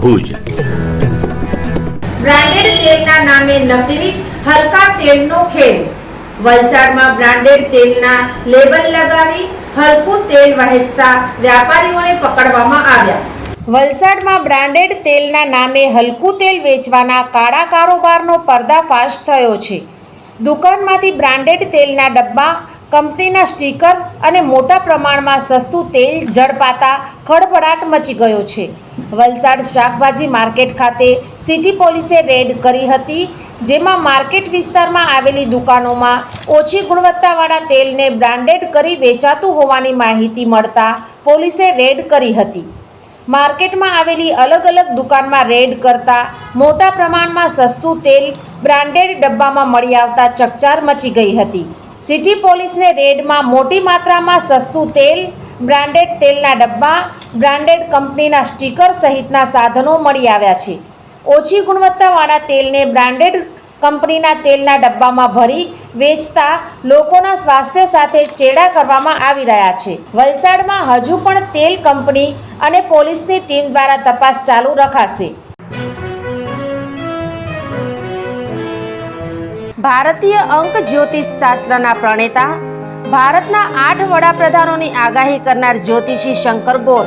Bhuj. Branded તેલના નામે નકલી, હલકા તેલનો ખેલ. વલસાડમાં બ્રાન્ડેડ તેલના લેબલ લગાવી હલકું તેલ વહેંચતા વ્યાપારીઓને પકડવામાં આવ્યા. વલસાડમાં બ્રાન્ડેડ તેલના નામે હલકું તેલ વેચવાના કાળા કારોબારનો પર્દાફાશ થયો છે. દુકાનમાંથી બ્રાન્ડેડ તેલના ડબ્બા, કંપનીના સ્ટીકર અને મોટા પ્રમાણમાં સસ્તું તેલ ઝડપાતા ખળભળાટ મચી ગયો છે. વલસાડ શાકભાજી માર્કેટ ખાતે સિટી પોલીસે રેડ કરી હતી, જેમાં માર્કેટ વિસ્તારમાં આવેલી દુકાનોમાં ઓછી ગુણવત્તાવાળા તેલને બ્રાન્ડેડ કરી વેચાતું હોવાની માહિતી મળતા પોલીસે રેડ કરી હતી. માર્કેટમાં આવેલી અલગ અલગ દુકાનમાં રેડ કરતા મોટા પ્રમાણમાં સસ્તું તેલ બ્રાન્ડેડ ડબ્બામાં મળી આવતા ચકચાર મચી ગઈ હતી. સિટી પોલીસને રેડમાં મોટી માત્રામાં સસ્તું તેલ, બ્રાન્ડેડ તેલના ડબ્બા, બ્રાન્ડેડ કંપનીના સ્ટીકર સહિતના સાધનો મળી આવ્યા છે. ઓછી ગુણવત્તાવાળા તેલને બ્રાન્ડેડ કંપનીના તેલના ડબ્બામાં ભરી વેચતા લોકોના સ્વાસ્થ્ય સાથે ચેડા કરવામાં આવી રહ્યા છે. વલસાડમાં હજુ પણ તેલ કંપની અને પોલીસની ટીમ દ્વારા તપાસ ચાલુ રખાશે. ભારતીય અંક જ્યોતિષ શાસ્ત્રના પ્રણેતા, ભારતના આઠ વડાપ્રધાનોની આગાહી કરનાર જ્યોતિષી શંકર ગોર